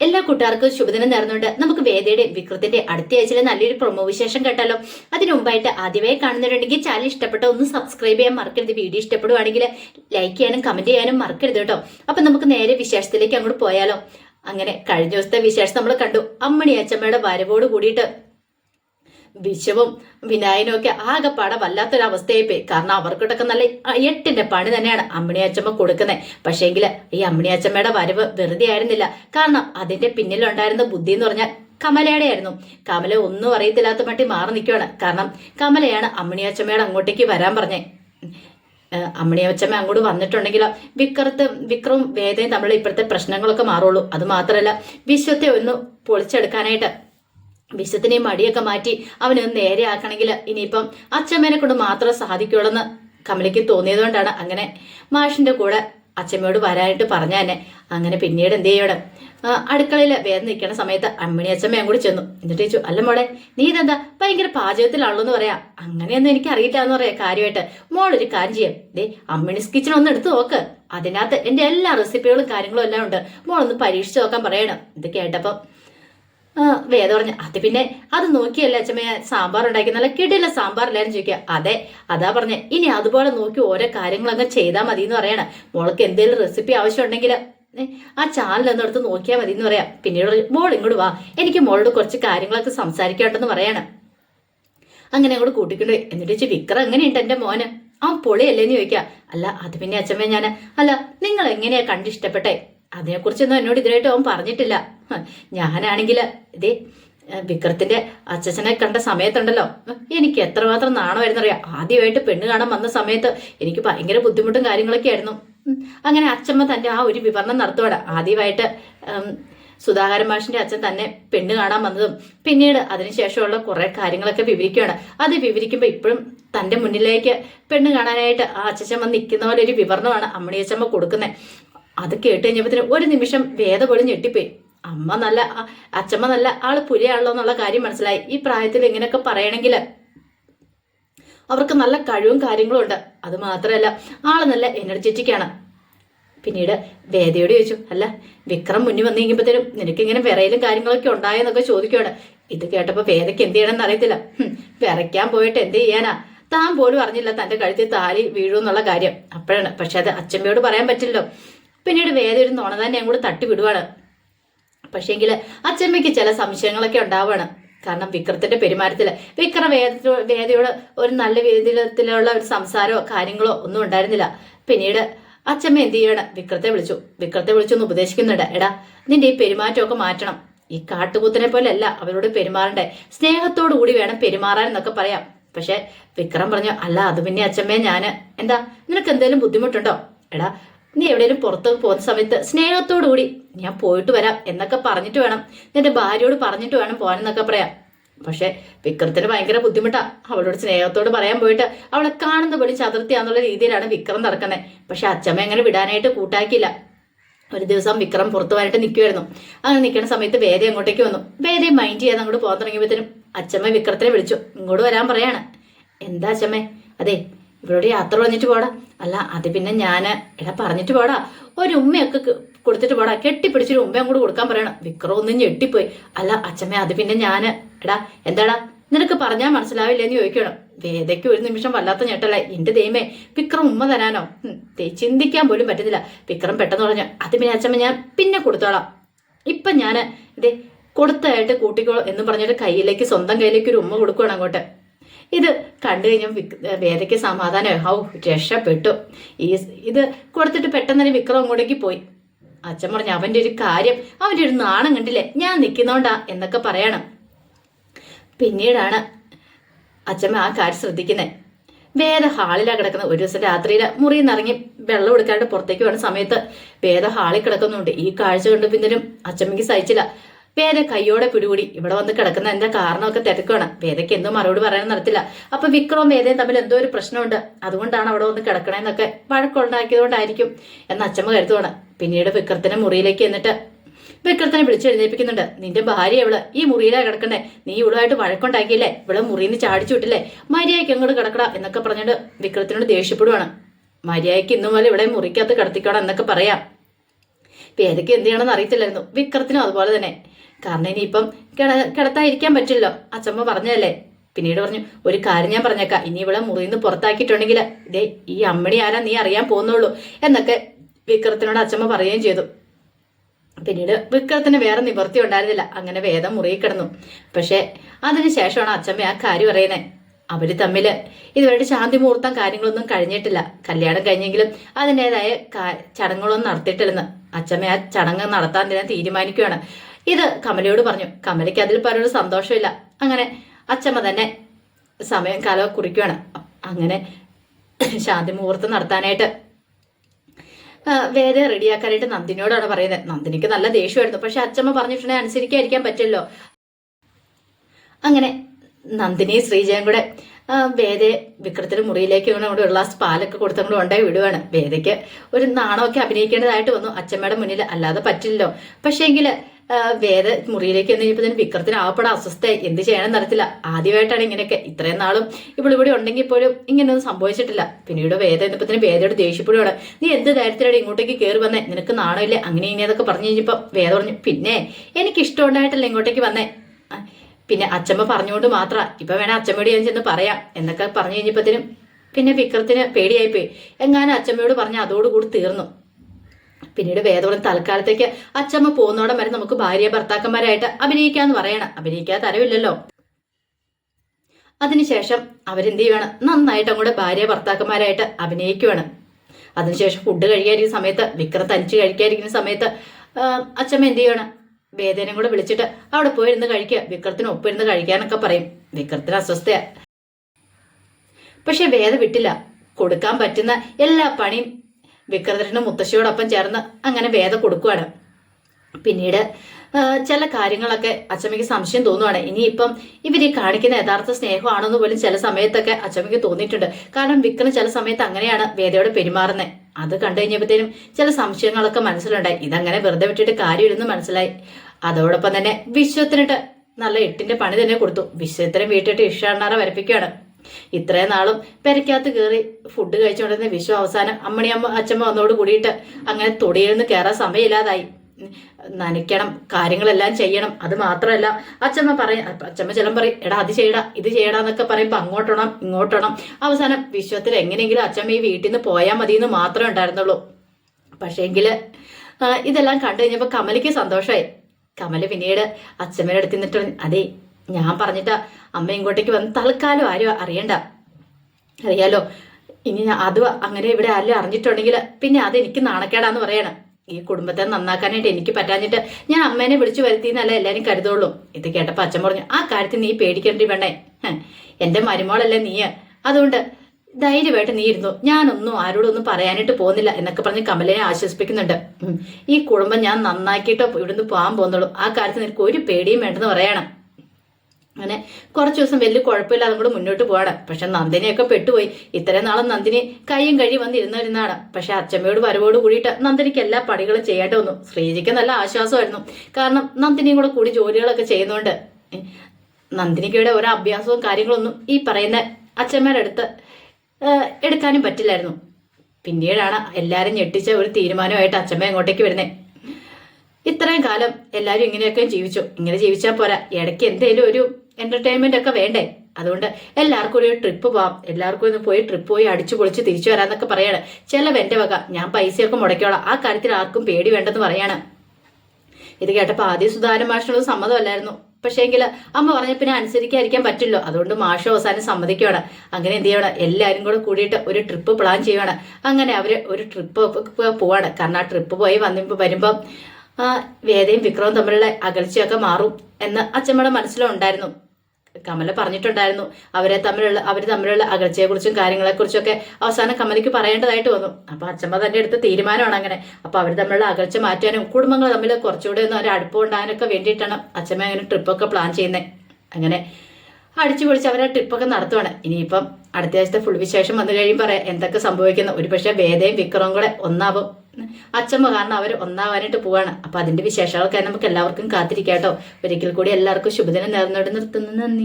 എല്ലാ കൂട്ടുകാർക്കും ശുഭദിനം നേർന്നുകൊണ്ട് നമുക്ക് വേദയുടെ വിക്രത്തിന്റെ അടുത്ത ആഴ്ചയിലെ നല്ലൊരു പ്രൊമോ വിശേഷം കേട്ടാലോ. അതിനു മുമ്പായിട്ട് ആദ്യമേ കാണുന്നുണ്ടെങ്കിൽ ചാനൽ ഇഷ്ടപ്പെട്ട ഒന്ന് സബ്സ്ക്രൈബ് ചെയ്യാൻ മറക്കരുത്. വീഡിയോ ഇഷ്ടപ്പെടുവാണെങ്കിൽ ലൈക്ക് ചെയ്യാനും കമന്റ് ചെയ്യാനും മറക്കരുത് കേട്ടോ. അപ്പൊ നമുക്ക് നേരെ വിശേഷത്തിലേക്ക് അങ്ങോട്ട് പോയാലോ. അങ്ങനെ കഴിഞ്ഞ ദിവസത്തെ വിശേഷം നമ്മൾ കണ്ടു. അമ്മണി അച്ചമ്മയുടെ വരവോട് കൂടിയിട്ട് വിശവും വിനായനും ഒക്കെ ആകെപ്പാടെ വല്ലാത്തൊരവസ്ഥയായി പോയി. കാരണം അവർക്കിട്ടൊക്കെ നല്ല എട്ടിന്റെ പണി തന്നെയാണ് അമ്മിണി അച്ചമ്മ കൊടുക്കുന്നത് പക്ഷേങ്കിൽ ഈ അമ്മിണി അച്ചമ്മയുടെ വരവ് വെറുതെ ആയിരുന്നില്ല. കാരണം അതിന്റെ പിന്നിലുണ്ടായിരുന്ന ബുദ്ധി എന്ന് പറഞ്ഞാൽ കമലയുടെ ആയിരുന്നു കമല ഒന്നും അറിയത്തില്ലാത്ത മട്ടി മാറി നിൽക്കുകയാണ് കാരണം കമലയാണ് അമ്മിണി അച്ചമ്മയുടെ അങ്ങോട്ടേക്ക് വരാൻ പറഞ്ഞേ. അമ്മിണി അച്ചമ്മ അങ്ങോട്ട് വന്നിട്ടുണ്ടെങ്കിലോ വിക്രത്ത് വിക്രവും വേദയും തമ്മിലുള്ള ഇപ്പോഴത്തെ പ്രശ്നങ്ങളൊക്കെ മാറുള്ളൂ. അത് മാത്രമല്ല വിശ്വത്തെ ഒന്ന് പൊളിച്ചെടുക്കാനായിട്ട് വിശത്തിനെയും മടിയൊക്കെ മാറ്റി അവന് നേരെ ആക്കണമെങ്കിൽ ഇനിയിപ്പം അച്ഛമ്മേനെ കൊണ്ട് മാത്രം സാധിക്കുള്ളൂ എന്ന് കമലയ്ക്ക് തോന്നിയതുകൊണ്ടാണ് അങ്ങനെ മാഷിന്റെ കൂടെ അച്ഛമ്മയോട് വരാനായിട്ട് പറഞ്ഞ തന്നെ. അങ്ങനെ പിന്നീട് എന്ത് ചെയ്യണം അടുക്കളയിൽ വേദന നിൽക്കുന്ന സമയത്ത് അമ്മിണി അച്ഛമ്മയും കൂടി ചെന്നു. എന്നിട്ട് ചോദിച്ചു അല്ല മോളെ നീ ഇതെന്താ ഭയങ്കര പാചകത്തിലാണല്ലോ എന്ന് പറയാം. അങ്ങനെയൊന്നും എനിക്ക് അറിയില്ല എന്ന് പറയാം കാര്യമായിട്ട്. മോളൊരു കാര്യം ചെയ്യാം. ദേ അമ്മിണിസ് കിച്ചൺ ഒന്ന് എടുത്ത് നോക്ക്. അതിനകത്ത് എന്റെ എല്ലാ റെസിപ്പികളും കാര്യങ്ങളും എല്ലാം ഉണ്ട്. മോളൊന്ന് പരീക്ഷിച്ച് നോക്കാൻ പറയണം. ഇത് കേട്ടപ്പം വേദ പറഞ്ഞു. അത് പിന്നെ അത് നോക്കിയല്ലേ അച്ഛമ്മയെ സാമ്പാർ ഉണ്ടാക്കി നല്ല കിടില്ല സാമ്പാർ എല്ലാവരും ചോദിക്കുക. അതെ അതാ പറഞ്ഞേ. ഇനി അതുപോലെ നോക്കി ഓരോ കാര്യങ്ങളങ്ങ് ചെയ്താൽ മതി എന്ന് പറയണ. മോൾക്ക് എന്തെങ്കിലും റെസിപ്പി ആവശ്യമുണ്ടെങ്കിൽ ആ ചാനൽ എന്നെടുത്ത് നോക്കിയാൽ മതി എന്ന് പറയാം. പിന്നീട് മോൾ ഇങ്ങോട്ട് വാ. എനിക്ക് മോളോട് കുറച്ച് കാര്യങ്ങളൊക്കെ സംസാരിക്കാണ്ടെന്ന് പറയണം. അങ്ങനെ അങ്ങോട്ട് കൂട്ടിക്കൊണ്ട് എന്നിട്ട് വെച്ച് വിക്രം എങ്ങനെയുണ്ട് എന്റെ മോന്? ആ പൊളിയല്ലേന്ന് ചോദിക്കുക. അല്ല അത് പിന്നെ അച്ഛമ്മ ഞാൻ അല്ല നിങ്ങൾ എങ്ങനെയാ കണ്ടിഷ്ടപ്പെട്ടെ അതിനെക്കുറിച്ചൊന്നും എന്നോട് ഇതിനായിട്ട് അവൻ പറഞ്ഞിട്ടില്ല. ഞാനാണെങ്കിൽ ഇതേ വിക്രത്തിന്റെ അച്ഛനെ കണ്ട സമയത്തുണ്ടല്ലോ. എനിക്ക് എത്രമാത്രം നാണമായിരുന്നു അറിയാം ആദ്യമായിട്ട് പെണ്ണ് കാണാൻ വന്ന സമയത്ത് എനിക്ക് ഭയങ്കര ബുദ്ധിമുട്ടും കാര്യങ്ങളൊക്കെ ആയിരുന്നു. അങ്ങനെ അച്ഛമ്മ തന്നെ ആ ഒരു വിവരണം നടത്തുവാട ആദ്യമായിട്ട് സുധാകരൻ മാഷിന്റെ അച്ഛൻ തന്നെ പെണ്ണ് കാണാൻ വന്നതും പിന്നീട് അതിനുശേഷമുള്ള കുറെ കാര്യങ്ങളൊക്കെ വിവരിക്കുകയാണ് അത് വിവരിക്കുമ്പോൾ ഇപ്പോഴും തന്റെ മുന്നിലേക്ക് പെണ്ണ് കാണാനായിട്ട് ആ അച്ഛച്ചമ്മ നിൽക്കുന്ന പോലെ ഒരു വിവരണമാണ് അമ്മണിയച്ചമ്മ കൊടുക്കുന്നത് അത് കേട്ട് കഴിഞ്ഞപ്പോഴത്തേന് ഒരു നിമിഷം വേദ പോലും ഞെട്ടിപ്പോയി. അമ്മ നല്ല അച്ഛമ്മ നല്ല ആൾ പുലിയാണല്ലോ എന്നുള്ള കാര്യം മനസ്സിലായി. ഈ പ്രായത്തിൽ ഇങ്ങനെയൊക്കെ പറയണമെങ്കിൽ അവർക്ക് നല്ല കഴിവും കാര്യങ്ങളും ഉണ്ട്. അത് മാത്രമല്ല ആൾ നല്ല എനർജറ്റിക് ആണ്. പിന്നീട് വേദയോട് ചോദിച്ചു അല്ല വിക്രം മുന്നിൽ വന്നു കഴിഞ്ഞപ്പോഴത്തേനും നിനക്ക് ഇങ്ങനെ വിറയിലും കാര്യങ്ങളൊക്കെ ഉണ്ടായെന്നൊക്കെ ചോദിക്കുകയാണ് ഇത് കേട്ടപ്പോൾ വേദയ്ക്ക് എന്ത് ചെയ്യണമെന്ന് അറിയത്തില്ല. വിറയ്ക്കാൻ പോയിട്ട് എന്ത് ചെയ്യാനാ? താൻ പോലും അറിഞ്ഞില്ല തന്റെ കഴുത്തിൽ താലി വീഴുമെന്നുള്ള കാര്യം. അപ്പോഴാണ്. പക്ഷെ അത് അച്ഛമ്മയോട് പറയാൻ പറ്റില്ലല്ലോ. പിന്നീട് വേദ ഒരു നുണ തന്നെ അങ്ങോട്ട് തട്ടി വിടുവാണ്. പക്ഷേങ്കിൽ അച്ചമ്മയ്ക്ക് ചില സംശയങ്ങളൊക്കെ ഉണ്ടാവുകയാണ് കാരണം വിക്രത്തിന്റെ പെരുമാറ്റത്തിൽ വിക്രം വേദ വേദയോട് ഒരു നല്ല വിധത്തിലുള്ള ഒരു സംസാരമോ കാര്യങ്ങളോ ഒന്നും ഉണ്ടായിരുന്നില്ല. പിന്നീട് അച്ചമ്മ എന്ത് ചെയ്യണം? വിക്രത്തെ വിളിച്ചു. വിക്രത്തെ വിളിച്ചൊന്ന് ഉപദേശിക്കുന്നുണ്ട്. എടാ നിന്റെ ഈ പെരുമാറ്റമൊക്കെ മാറ്റണം. ഈ കാട്ടുകൂത്തിനെ പോലെ അല്ല അവരോട് പെരുമാറണ്ടേ. സ്നേഹത്തോടു കൂടി വേണം പെരുമാറാൻ എന്നൊക്കെ പറയാം. പക്ഷെ വിക്രം പറഞ്ഞു അല്ല അത് പിന്നെ അച്ഛമ്മേ ഞാൻ. എന്താ? നിനക്ക് എന്തെങ്കിലും ബുദ്ധിമുട്ടുണ്ടോ? എടാ നീ എവിടെയെങ്കിലും പുറത്തൊക്കെ പോകുന്ന സമയത്ത് സ്നേഹത്തോടു കൂടി ഞാൻ പോയിട്ട് വരാം എന്നൊക്കെ പറഞ്ഞിട്ട് വേണം. നിന്റെ ഭാര്യയോട് പറഞ്ഞിട്ട് വേണം പോകാനെന്നൊക്കെ പറയാം. പക്ഷെ വിക്രത്തിന് ഭയങ്കര ബുദ്ധിമുട്ടാ. അവളോട് സ്നേഹത്തോട് പറയാൻ പോയിട്ട് അവളെ കാണുന്ന പടി ചതുർത്തിയാന്നുള്ള രീതിയിലാണ് വിക്രം നടക്കുന്നത് പക്ഷെ അച്ഛമ്മ അങ്ങനെ വിടാനായിട്ട് കൂട്ടാക്കിയില്ല. ഒരു ദിവസം വിക്രം പുറത്തു വന്നിട്ട് നിൽക്കുമായിരുന്നു അങ്ങനെ നിൽക്കുന്ന സമയത്ത് വേദ അങ്ങോട്ടേക്ക് വന്നു. വേദയെ മൈൻഡ് ചെയ്യാതെ അങ്ങോട്ട് പോകാൻ തുടങ്ങിയപ്പോഴത്തേനും അച്ഛമ്മ വിക്രത്തിനെ വിളിച്ചു. ഇങ്ങോട്ട് വരാൻ പറയാണ്. എന്താ അച്ഛമ്മേ? അതെ ഇവരോട് യാത്ര പറഞ്ഞിട്ട് പോടാ. അല്ല അത് പിന്നെ ഞാൻ എടാ പറഞ്ഞിട്ട് പോടാ. ഒരു ഉമ്മയൊക്കെ കൊടുത്തിട്ട് പോടാ. കെട്ടിപ്പിടിച്ചൊരു ഉമ്മയും കൂടെ കൊടുക്കാൻ പറയണം. വിക്രം ഒന്നും ഞെട്ടിപ്പോയി. അല്ല അച്ഛമ്മ അത് പിന്നെ ഞാൻ എടാ എന്താടാ? നിനക്ക് പറഞ്ഞാൽ മനസ്സിലാവില്ല എന്ന് ചോദിക്കണം. വേദയ്ക്ക് ഒരു നിമിഷം വല്ലാത്ത ഞെട്ടല്ല എന്റെ ദൈവമേ വിക്രം ഉമ്മ തരാനോ? ചിന്തിക്കാൻ പോലും പറ്റുന്നില്ല. വിക്രം പെട്ടെന്ന് പറഞ്ഞു അത് പിന്നെ അച്ഛമ്മ ഞാൻ പിന്നെ കൊടുത്തോളാം. ഇപ്പൊ ഞാൻ ഇതേ കൊടുത്തായിട്ട് കൂട്ടിക്കോളൂ എന്ന് പറഞ്ഞിട്ട് കയ്യിലേക്ക് സ്വന്തം കയ്യിലേക്ക് ഒരു ഉമ്മ കൊടുക്കുകയാണ് അങ്ങോട്ട്. ഇത് കണ്ടു കഴിഞ്ഞാൽ വേദയ്ക്ക് സമാധാനം ഹൗ രക്ഷപ്പെട്ടു. ഈ ഇത് കൊടുത്തിട്ട് പെട്ടെന്ന് തന്നെ വിക്രം അങ്ങോട്ടേക്ക് പോയി. അച്ഛൻ പറഞ്ഞു അവന്റെ ഒരു കാര്യം അവന്റെ ഒരു നാണം കണ്ടില്ലേ? ഞാൻ നിൽക്കുന്നോണ്ടാ എന്നൊക്കെ പറയണം. പിന്നീടാണ് അച്ഛമ്മ ആ കാര്യം ശ്രദ്ധിക്കുന്നത് വേദ ഹാളിലാണ് കിടക്കുന്നത് ഒരു ദിവസം രാത്രിയിൽ മുറിയിൽ നിന്ന് ഇറങ്ങി വെള്ളം എടുക്കാണ്ട് പുറത്തേക്ക് വേണ്ട സമയത്ത് വേദ ഹാളിൽ കിടക്കുന്നുണ്ട്. ഈ കാഴ്ച കണ്ടു പിന്നെ അച്ഛമ്മയ്ക്ക് സഹിച്ചില്ല. വേദ കയ്യോടെ പിടികൂടി. ഇവിടെ വന്ന് കിടക്കുന്ന എന്താ കാരണമൊക്കെ തിരക്കാണ്. വേദയ്ക്ക് എന്തോ മറുപടി പറയാൻ നടത്തില്ല. അപ്പൊ വിക്രവും വേദയും തമ്മിൽ എന്തോ ഒരു പ്രശ്നമുണ്ട്. അതുകൊണ്ടാണ് അവിടെ വന്ന് കിടക്കണേന്നൊക്കെ വഴക്കുണ്ടാക്കിയതുകൊണ്ടായിരിക്കും എന്ന് അച്ഛമ്മ കരുതുവാണ്. പിന്നീട് വിക്രത്തിന്റെ മുറിയിലേക്ക് എന്നിട്ട് വിക്രത്തിനെ വിളിച്ചെഴുന്നേൽപ്പിക്കുന്നുണ്ട്. നിന്റെ ഭാര്യ ഇവൾ ഈ മുറിയിലാ കിടക്കണ്ടേ നീ ഇവളുമായിട്ട് വഴക്കുണ്ടാക്കിയില്ലേ? ഇവിടെ മുറിയിൽ നിന്ന് ചാടിച്ചു വിട്ടില്ലേ? മര്യാദയ്ക്ക് അങ്ങോട്ട് കിടക്കടാ എന്നൊക്കെ പറഞ്ഞിട്ട് വിക്രത്തിനോട് ദേഷ്യപ്പെടുവാണ്. മര്യാദയ്ക്ക് ഇന്നും പോലെ ഇവിടെ മുറിക്കകത്ത് കിടത്തിക്കോണം എന്നൊക്കെ പറയാം. വേദയ്ക്ക് എന്ത് ചെയ്യണമെന്ന് അറിയത്തില്ലായിരുന്നു. വിക്രത്തിനും അതുപോലെ തന്നെ. കാരണം ഇനിയിപ്പം കിട കിടത്താതിരിക്കാൻ പറ്റില്ലല്ലോ. അച്ചമ്മ പറഞ്ഞതല്ലേ? പിന്നീട് പറഞ്ഞു ഒരു കാര്യം ഞാൻ പറഞ്ഞേക്കാം. ഇനി ഇവിടെ മുറിയിൽ നിന്ന് പുറത്താക്കിയിട്ടുണ്ടെങ്കിൽ ഇതേ ഈ അമ്മണി ആരാ നീ അറിയാൻ പോകുന്നുള്ളൂ. എന്നൊക്കെ വിക്രത്തിനോട് അച്ചമ്മ പറയുകയും ചെയ്തു. പിന്നീട് വിക്രത്തിന് വേറെ നിവൃത്തി ഉണ്ടായിരുന്നില്ല. അങ്ങനെ വേദം മുറിയിൽ കിടന്നു. പക്ഷെ അതിനുശേഷമാണ് അച്ചമ്മ ആ കാര്യം അറിയുന്നത് അവർ തമ്മിൽ ഇതുവരെ ശാന്തി മുഹൂർത്തം കാര്യങ്ങളൊന്നും കഴിഞ്ഞിട്ടില്ല. കല്യാണം കഴിഞ്ഞെങ്കിലും അതിന്റെതായ ചടങ്ങുകളൊന്നും നടത്തിയിട്ടില്ലെന്ന്. അച്ചമ്മ ആ ചടങ്ങ് നടത്താൻ തന്നെ തീരുമാനിക്കുകയാണ്. ഇത് കമലയോട് പറഞ്ഞു. കമലയ്ക്ക് അതിൽ പറയുന്നത് സന്തോഷമില്ല. അങ്ങനെ അച്ചമ്മ തന്നെ സമയം കാലം കുറിക്കുകയാണ് അങ്ങനെ ശാന്തി മുഹൂർത്തം നടത്താനായിട്ട് വേദ റെഡിയാക്കാനായിട്ട് നന്ദിനിയോടാണ് പറയുന്നത്. നന്ദിനിക്ക് നല്ല ദേഷ്യമായിരുന്നു. പക്ഷെ അച്ചമ്മ പറഞ്ഞിട്ടുണ്ടെങ്കിൽ അനുസരിക്കായിരിക്കാൻ പറ്റില്ലോ അങ്ങനെ നന്ദിനി ശ്രീജയും കൂടെ വേദയെ വിക്രത്തിന് മുറിയിലേക്ക് ഇങ്ങനെ ഒരു ഗ്ലാസ് പാലൊക്കെ കൊടുത്തങ്ങോട്ട് ഉണ്ടായി വിടുവാണ്. വേദയ്ക്ക് ഒരു നാണമൊക്കെ അഭിനയിക്കേണ്ടതായിട്ട് വന്നു. അച്ഛമ്മയുടെ മുന്നിൽ അല്ലാതെ പറ്റില്ലല്ലോ. പക്ഷേങ്കിൽ വേദ മുറിയിലേക്ക് എന്ന് കഴിഞ്ഞപ്പോൾ തന്നെ വിക്രത്തിന് ആവപ്പെടാ അസ്വസ്ഥ എന്ത് ചെയ്യണമെന്ന് അറിയത്തില്ല. ആദ്യമായിട്ടാണ് ഇങ്ങനെയൊക്കെ ഇത്രയും നാളും ഇവിടെ ഇവിടെ ഉണ്ടെങ്കിൽ പോലും ഇങ്ങനെയൊന്നും സംഭവിച്ചിട്ടില്ല. പിന്നീട് വേദ എന്നപ്പോൾ തന്നെ വേദയോട് ദേഷ്യപ്പെടുകയാണ് നീ എന്ത് ധൈര്യത്തിലൂടെ ഇങ്ങോട്ടേക്ക് കയറി വന്നേ? നിനക്ക് നാണമില്ലേ? അങ്ങനെ ഇങ്ങനെയൊക്കെ പറഞ്ഞു കഴിഞ്ഞപ്പോൾ വേദ പറഞ്ഞു പിന്നെ എനിക്ക് ഇഷ്ടമുണ്ടായിട്ടല്ല ഇങ്ങോട്ടേക്ക് വന്നേ? പിന്നെ അച്ഛമ്മ പറഞ്ഞുകൊണ്ട് മാത്ര ഇപ്പൊ വേണേ അച്ചമ്മയോട് ഞാൻ ചെന്ന് പറയാം എന്നൊക്കെ പറഞ്ഞു കഴിഞ്ഞപ്പോഴത്തേനും പിന്നെ വിക്രത്തിന് പേടിയായിപ്പോയി. എങ്ങാനും അച്ഛമ്മയോട് പറഞ്ഞ അതോടുകൂടി തീർന്നു. പിന്നീട് വേദോളം തൽക്കാലത്തേക്ക് അച്ചമ്മ പോകുന്നോടം വരെ നമുക്ക് ഭാര്യ ഭർത്താക്കന്മാരായിട്ട് അഭിനയിക്കാന്ന് പറയണം. അഭിനയിക്കാത്ത അറിവില്ലല്ലോ അതിനുശേഷം അവരെന്ത് ചെയ്യണം നന്നായിട്ട് അങ്ങോട്ട് ഭാര്യ ഭർത്താക്കന്മാരായിട്ട് അഭിനയിക്കുവാണ്. അതിനുശേഷം ഫുഡ് കഴിക്കാതിരിക്കുന്ന സമയത്ത് വിക്രം തനിച്ച് കഴിക്കാതിരിക്കുന്ന സമയത്ത് അച്ചമ്മ എന്ത് ചെയ്യണം വേദനയും കൂടെ വിളിച്ചിട്ട് അവിടെ പോയിരുന്ന് കഴിക്കുക. വിക്രത്തിന് ഒപ്പിരുന്ന് കഴിക്കാനൊക്കെ പറയും. വിക്രത്തിന് അസ്വസ്ഥയാ. പക്ഷെ വേദ വിട്ടില്ല. കൊടുക്കാൻ പറ്റുന്ന എല്ലാ പണിയും വിക്രത്തിന് മുത്തശ്ശിയോടൊപ്പം ചേർന്ന് അങ്ങനെ വേദ കൊടുക്കുവാണ്. പിന്നീട് ചില കാര്യങ്ങളൊക്കെ അച്ചമ്മയ്ക്ക് സംശയം തോന്നുവാണ്. ഇനിയിപ്പം ഇവർ ഈ കാണിക്കുന്ന യഥാർത്ഥ സ്നേഹമാണെന്ന് പോലും ചില സമയത്തൊക്കെ അച്ചമ്മയ്ക്ക് തോന്നിയിട്ടുണ്ട്. കാരണം വിക്രം ചില സമയത്ത് അങ്ങനെയാണ് വേദയോട് പെരുമാറുന്നത്. അത് കണ്ടു കഴിഞ്ഞപ്പോഴത്തേനും ചില സംശയങ്ങളൊക്കെ മനസ്സിലുണ്ടായി. ഇതങ്ങനെ വെറുതെ വിട്ടിട്ട് കാര്യമില്ലെന്ന് മനസ്സിലായി. അതോടൊപ്പം തന്നെ വിശ്വത്തിനിട്ട് നല്ല എട്ടിന്റെ പണി തന്നെ കൊടുത്തു. വിശ്വത്തിനെ വീട്ടിട്ട് ഇഷാണ്ണാറ വരപ്പിക്കുകയാണ്. ഇത്രയും നാളും പെരക്കകത്ത് കയറി ഫുഡ് കഴിച്ചുകൊണ്ടിരുന്ന വിശ്വ അവസാനം അമ്മണിയമ്മ അച്ഛമ്മ വന്നോട് കൂടിയിട്ട് അങ്ങനെ തൊടിയിൽ നിന്ന് കയറാൻ സമയമില്ലാതായി. നനയ്ക്കണം കാര്യങ്ങളെല്ലാം ചെയ്യണം. അത് മാത്രമല്ല അച്ഛമ്മ പറയും അച്ഛമ്മ ചിലം പറയും എടാ അത് ചെയ്യടാ ഇത് ചെയ്യടാ എന്നൊക്കെ പറയുമ്പോൾ അങ്ങോട്ടണം ഇങ്ങോട്ടണം അവസാനം വിശ്വത്തിൽ എങ്ങനെയെങ്കിലും അച്ഛമ്മ ഈ വീട്ടിൽ നിന്ന് പോയാൽ മതി എന്ന് മാത്രമേ ഉണ്ടായിരുന്നുള്ളൂ. പക്ഷേങ്കിൽ ഇതെല്ലാം കണ്ടു കഴിഞ്ഞപ്പോൾ കമലിക്ക് സന്തോഷമായി കമൽ പിന്നീട് അച്ഛമ്മയുടെ അടുത്ത് നിന്നിട്ട് അതെ ഞാൻ പറഞ്ഞിട്ട് അമ്മ ഇങ്ങോട്ടേക്ക് വന്ന് തൽക്കാലം ആരും അറിയണ്ട. അറിയാലോ? ഇനി അത് അങ്ങനെ ഇവിടെ ആരും അറിഞ്ഞിട്ടുണ്ടെങ്കിൽ പിന്നെ അത് എനിക്ക് നാണക്കേടാന്ന് പറയണം. ഈ കുടുംബത്തെ നന്നാക്കാനായിട്ട് എനിക്ക് പറ്റാഞ്ഞിട്ട് ഞാൻ അമ്മേനെ വിളിച്ചു വരുത്തി എന്നല്ല എല്ലാരും കരുതുള്ളൂ. ഇത് കേട്ടപ്പോ അച്ഛൻ പറഞ്ഞു ആ കാര്യത്തിൽ നീ പേടിക്കേണ്ടി വേണ്ടേ എന്റെ മരുമോളല്ലേ നീ. അതുകൊണ്ട് ധൈര്യമായിട്ട് നീ ഇരുന്നു. ഞാനൊന്നും ആരോടൊന്നും പറയാനായിട്ട് പോകുന്നില്ല എന്നൊക്കെ പറഞ്ഞ് കമലിനെ ആശ്വസിപ്പിക്കുന്നുണ്ട്. ഈ കുടുംബം ഞാൻ നന്നാക്കിയിട്ടോ ഇവിടുന്ന് പോകാൻ പോകുന്നുള്ളൂ. ആ കാര്യത്തിൽ നിനക്ക് ഒരു പേടിയും വേണ്ടെന്ന് പറയണം. അങ്ങനെ കുറച്ച് ദിവസം വലിയ കുഴപ്പമില്ലാതെ കൂടെ മുന്നോട്ട് പോകണം പക്ഷെ നന്ദിനിയൊക്കെ പെട്ടുപോയി. ഇത്രയും നാളും നന്ദിനി കൈയും കഴിയും വന്നിരുന്നിരുന്നാണ് പക്ഷെ അച്ഛമ്മയോട് വരവോട് കൂടിയിട്ട് നന്ദിനിക്ക് എല്ലാ പണികളും ചെയ്യേണ്ടി വന്നു. ശ്രീജിക്ക് നല്ല ആശ്വാസമായിരുന്നു. കാരണം നന്ദിനിയും കൂടെ കൂടി ജോലികളൊക്കെ ചെയ്യുന്നതുകൊണ്ട് നന്ദിനിക്കയുടെ ഓരോ അഭ്യാസവും കാര്യങ്ങളൊന്നും ഈ പറയുന്ന അച്ഛമ്മയുടെ അടുത്ത് എടുക്കാനും പറ്റില്ലായിരുന്നു. പിന്നീടാണ് എല്ലാവരും ഞെട്ടിച്ച ഒരു തീരുമാനമായിട്ട് അച്ഛമ്മ ഇങ്ങോട്ടേക്ക് വരുന്നത് ഇത്രയും കാലം എല്ലാവരും ഇങ്ങനെയൊക്കെ ജീവിച്ചു. ഇങ്ങനെ ജീവിച്ചാൽ പോരാ. ഇടയ്ക്ക് എന്തെങ്കിലും ഒരു എന്റർടൈൻമെന്റ് ഒക്കെ വേണ്ടേ? അതുകൊണ്ട് എല്ലാവർക്കും ഒരു ട്രിപ്പ് പോവാം. എല്ലാവർക്കും ഒന്ന് പോയി ട്രിപ്പ് പോയി അടിച്ചു പൊളിച്ച് തിരിച്ചു വരാന്നൊക്കെ പറയാണ്. ചിലവെന്റെ വക. ഞാൻ പൈസയൊക്കെ മുടക്കോളാം ആ കാര്യത്തിൽ ആർക്കും പേടി വേണ്ടെന്ന് പറയാണ്. ഇത് കേട്ടപ്പോൾ ആദ്യം സുധാരൻ മാഷിനോട് സമ്മതമല്ലായിരുന്നു. പക്ഷേങ്കിൽ അമ്മ പറഞ്ഞ പിന്നെ അനുസരിക്കാതിരിക്കാൻ പറ്റില്ല. അതുകൊണ്ട് മാഷ് അവസാനം സമ്മതിക്കുകയാണ് അങ്ങനെ എന്ത് ചെയ്യണം? എല്ലാവരും കൂടെ കൂടിയിട്ട് ഒരു ട്രിപ്പ് പ്ലാൻ ചെയ്യുകയാണ് അങ്ങനെ അവർ ഒരു ട്രിപ്പ് പോവാണ്. കാരണം ആ ട്രിപ്പ് പോയി വന്നിപ്പോൾ വരുമ്പം വേദയും വിക്രവും തമ്മിലുള്ള അകൽച്ചയൊക്കെ മാറും എന്ന് അച്ഛമ്മയുടെ മനസ്സിലുണ്ടായിരുന്നു. കമല പറഞ്ഞിട്ടുണ്ടായിരുന്നു. അവരെ തമ്മിലുള്ള അവർ തമ്മിലുള്ള അകൽച്ചയെക്കുറിച്ചും കാര്യങ്ങളെക്കുറിച്ചൊക്കെ അവസാനം കമലയ്ക്ക് പറയേണ്ടതായിട്ട് വന്നു. അപ്പോൾ അച്ഛമ്മ തന്നെ എടുത്ത തീരുമാനമാണ് അങ്ങനെ. അപ്പോൾ അവർ തമ്മിലുള്ള അകൽച്ച മാറ്റാനും കുടുംബങ്ങൾ തമ്മിൽ കുറച്ചുകൂടെ ഒന്ന് ഒരു അടുപ്പം ഉണ്ടാകാനൊക്കെ വേണ്ടിയിട്ടാണ് അച്ഛമ്മ അങ്ങനെ ട്രിപ്പൊക്കെ പ്ലാൻ ചെയ്യുന്നത് അങ്ങനെ അടിച്ചു പൊളിച്ച് അവരെ ട്രിപ്പൊക്കെ നടത്തുവാണ്. ഇനിയിപ്പം അടുത്ത ആഴ്ചത്തെ ഫുൾ വിശേഷം വന്നു കഴിയും പറയാം എന്തൊക്കെ സംഭവിക്കുന്നു. ഒരുപക്ഷെ വേദയും വിക്രവും കൂടെ ഒന്നാവും. അച്ഛമ്മ കാരണം അവർ ഒന്നാവാനായിട്ട് പോവാണ്. അപ്പൊ അതിന്റെ വിശേഷങ്ങളൊക്കെ നമുക്ക് എല്ലാവർക്കും കാത്തിരിക്കാട്ടോ ഒരിക്കൽ കൂടി എല്ലാവർക്കും ശുഭദിനം നേർന്നോട് നിർത്തുന്നു. നന്ദി.